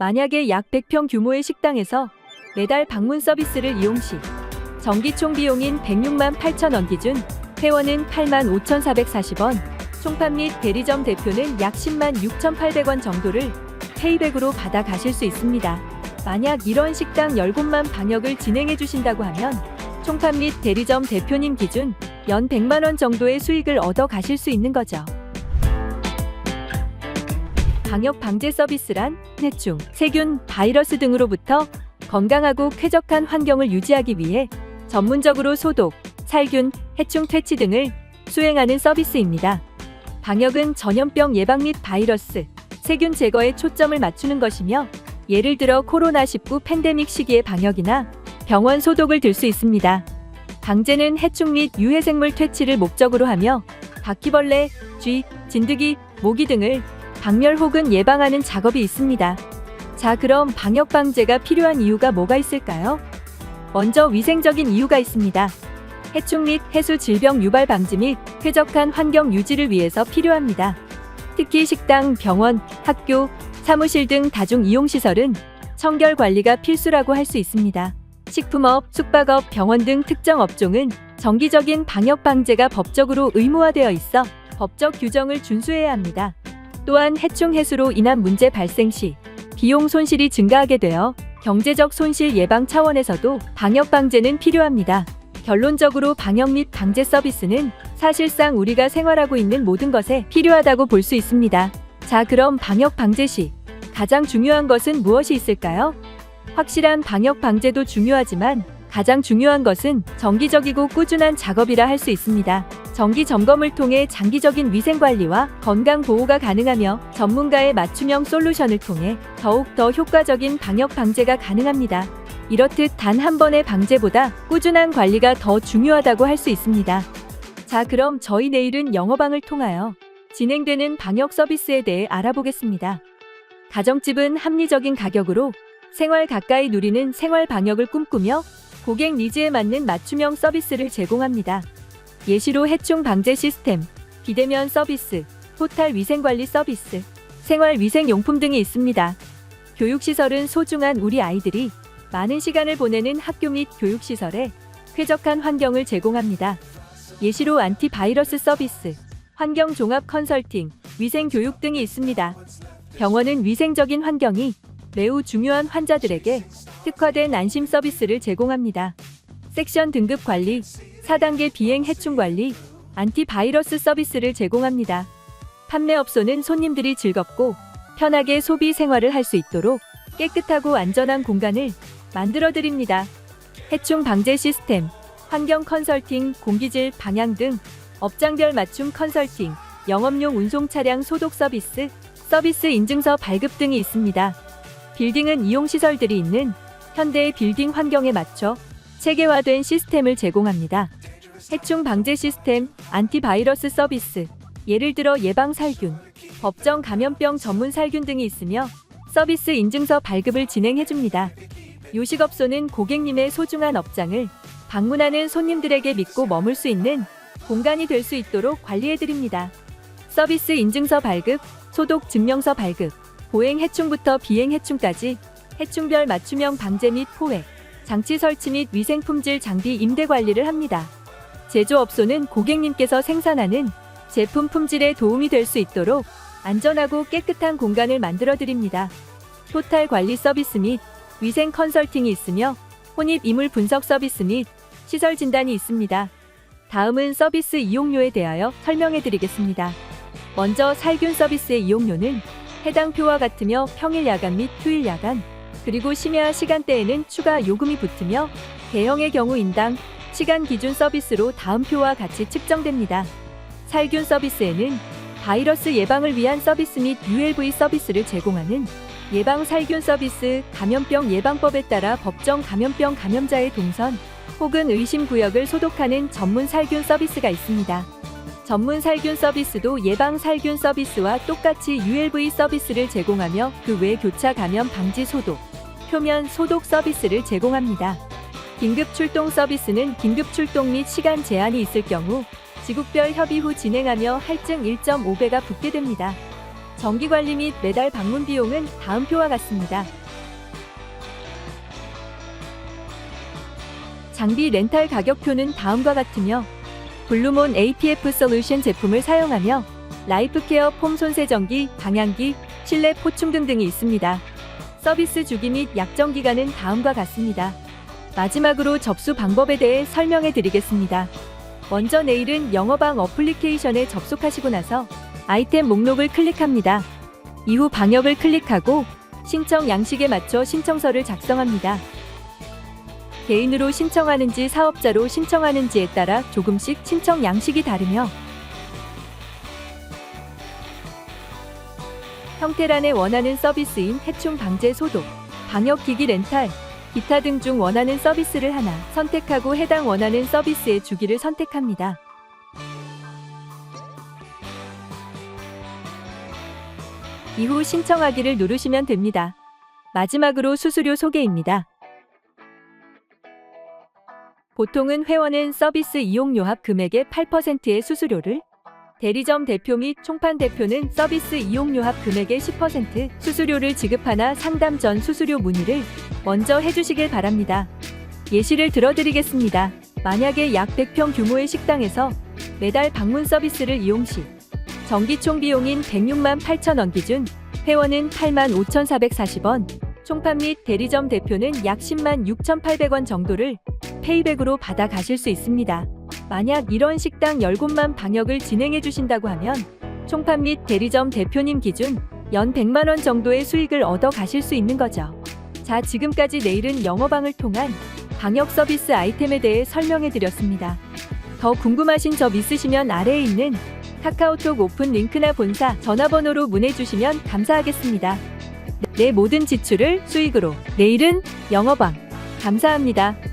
만약에 약 100평 규모의 식당에서 매달 방문 서비스를 이용 시 전기 총 비용인 106만 8천 원 기준 회원은 8만 5,440원, 총판 및 대리점 대표는 약 10만 6,800원 정도를 페이백으로 받아 가실 수 있습니다. 만약 이런 식당 10곳만 방역을 진행해 주신다고 하면 총판 및 대리점 대표님 기준 연 100만 원 정도의 수익을 얻어 가실 수 있는 거죠. 방역 방제 서비스란 해충, 세균, 바이러스 등으로부터 건강하고 쾌적한 환경을 유지하기 위해 전문적으로 소독, 살균, 해충 퇴치 등을 수행하는 서비스입니다. 방역은 전염병 예방 및 바이러스, 세균 제거에 초점을 맞추는 것이며 예를 들어 코로나19 팬데믹 시기의 방역이나 병원 소독을 들 수 있습니다. 방제는 해충 및 유해생물 퇴치를 목적으로 하며 바퀴벌레, 쥐, 진드기, 모기 등을 박멸 혹은 예방하는 작업이 있습니다. 자, 그럼 방역 방제가 필요한 이유가 뭐가 있을까요? 먼저 위생적인 이유가 있습니다. 해충 및 해수 질병 유발 방지 및 쾌적한 환경 유지를 위해서 필요합니다. 특히 식당, 병원, 학교, 사무실 등 다중 이용 시설은 청결 관리가 필수라고 할 수 있습니다. 식품업, 숙박업, 병원 등 특정 업종은 정기적인 방역 방제가 법적으로 의무화되어 있어 법적 규정을 준수해야 합니다. 또한 해충 해수로 인한 문제 발생 시 비용 손실이 증가하게 되어 경제적 손실 예방 차원에서도 방역 방제는 필요합니다. 결론적으로 방역 및 방제 서비스는 사실상 우리가 생활하고 있는 모든 것에 필요하다고 볼 수 있습니다. 자, 그럼 방역 방제 시 가장 중요한 것은 무엇이 있을까요? 확실한 방역 방제도 중요하지만 가장 중요한 것은 정기적이고 꾸준한 작업이라 할 수 있습니다. 정기 점검을 통해 장기적인 위생 관리와 건강 보호가 가능하며 전문가의 맞춤형 솔루션을 통해 더욱 더 효과적인 방역 방제가 가능합니다. 이렇듯 단 한 번의 방제보다 꾸준한 관리가 더 중요하다고 할 수 있습니다. 자, 그럼 저희 내일은 영어방을 통하여 진행되는 방역 서비스에 대해 알아보겠습니다. 가정집은 합리적인 가격으로 생활 가까이 누리는 생활 방역을 꿈꾸며 고객 니즈에 맞는 맞춤형 서비스를 제공합니다. 예시로 해충 방제 시스템, 비대면 서비스, 포탈 위생관리 서비스, 생활 위생용품 등이 있습니다. 교육시설은 소중한 우리 아이들이 많은 시간을 보내는 학교 및 교육시설에 쾌적한 환경을 제공합니다. 예시로 안티바이러스 서비스, 환경 종합 컨설팅, 위생 교육 등이 있습니다. 병원은 위생적인 환경이 매우 중요한 환자들에게 특화된 안심 서비스를 제공합니다. 섹션 등급 관리, 4단계 비행 해충 관리, 안티바이러스 서비스를 제공합니다. 판매업소는 손님들이 즐겁고 편하게 소비 생활을 할 수 있도록 깨끗하고 안전한 공간을 만들어 드립니다. 해충 방제 시스템, 환경 컨설팅, 공기질 방향 등 업장별 맞춤 컨설팅, 영업용 운송 차량 소독 서비스, 서비스 인증서 발급 등이 있습니다. 빌딩은 이용 시설들이 있는 현대의 빌딩 환경에 맞춰 체계화된 시스템을 제공합니다. 해충 방제 시스템, 안티바이러스 서비스, 예를 들어 예방 살균, 법정 감염병 전문 살균 등이 있으며 서비스 인증서 발급을 진행해 줍니다. 요식업소는 고객님의 소중한 업장을 방문하는 손님들에게 믿고 머물 수 있는 공간이 될 수 있도록 관리해 드립니다. 서비스 인증서 발급, 소독 증명서 발급, 보행 해충부터 비행 해충까지 해충별 맞춤형 방제 및 포획, 장치 설치 및 위생 품질 장비 임대 관리를 합니다. 제조업소는 고객님께서 생산하는 제품 품질에 도움이 될 수 있도록 안전하고 깨끗한 공간을 만들어 드립니다. 토탈 관리 서비스 및 위생 컨설팅이 있으며 혼입 이물 분석 서비스 및 시설 진단이 있습니다. 다음은 서비스 이용료에 대하여 설명해 드리겠습니다. 먼저 살균 서비스의 이용료는 해당 표와 같으며 평일 야간 및 휴일 야간, 그리고 심야 시간대에는 추가 요금이 붙으며 대형의 경우 인당 시간 기준 서비스로 다음 표와 같이 측정됩니다. 살균 서비스에는 바이러스 예방을 위한 서비스 및 ULV 서비스를 제공하는 예방 살균 서비스, 감염병 예방법에 따라 법정 감염병 감염자의 동선 혹은 의심 구역을 소독하는 전문 살균 서비스가 있습니다. 전문 살균 서비스도 예방 살균 서비스와 똑같이 ULV 서비스를 제공하며 그 외 교차 감염 방지 소독, 표면 소독 서비스를 제공합니다. 긴급 출동 서비스는 긴급 출동 및 시간 제한이 있을 경우 지국별 협의 후 진행하며 할증 1.5배가 붙게 됩니다. 정기 관리 및 매달 방문 비용은 다음 표와 같습니다. 장비 렌탈 가격표는 다음과 같으며 블루몬 ATF 솔루션 제품을 사용하며 라이프케어 폼 손세정기, 방향기, 실내 포충 등등이 있습니다. 서비스 주기 및 약정 기간은 다음과 같습니다. 마지막으로 접수 방법에 대해 설명해 드리겠습니다. 먼저 내일은 영어방 어플리케이션에 접속하시고 나서 아이템 목록을 클릭합니다. 이후 방역을 클릭하고 신청 양식에 맞춰 신청서를 작성합니다. 개인으로 신청하는지 사업자로 신청하는지에 따라 조금씩 신청 양식이 다르며 형태란에 원하는 서비스인 해충 방제 소독, 방역 기기 렌탈, 기타 등 중 원하는 서비스를 하나 선택하고 해당 원하는 서비스의 주기를 선택합니다. 이후 신청하기를 누르시면 됩니다. 마지막으로 수수료 소개입니다. 보통은 회원은 서비스 이용료 합 금액의 8%의 수수료를, 대리점 대표 및 총판 대표는 서비스 이용료 합 금액의 10% 수수료를 지급하나 상담 전 수수료 문의를 먼저 해주시길 바랍니다. 예시를 들어드리겠습니다. 만약에 약 100평 규모의 식당에서 매달 방문 서비스를 이용 시 정기 총 비용인 106만 8천 원 기준 회원은 8만 5,440원, 총판 및 대리점 대표는 약 10만 6,800원 정도를 페이백으로 받아 가실 수 있습니다. 만약 이런 식당 10곳만 방역을 진행해 주신다고 하면 총판 및 대리점 대표님 기준 연 100만 원 정도의 수익을 얻어 가실 수 있는 거죠. 자, 지금까지 내일은 영어방을 통한 방역 서비스 아이템에 대해 설명해 드렸습니다. 더 궁금하신 점 있으시면 아래에 있는 카카오톡 오픈 링크나 본사 전화번호로 문의 주시면 감사하겠습니다. 내 모든 지출을 수익으로 내일은 영어방 감사합니다.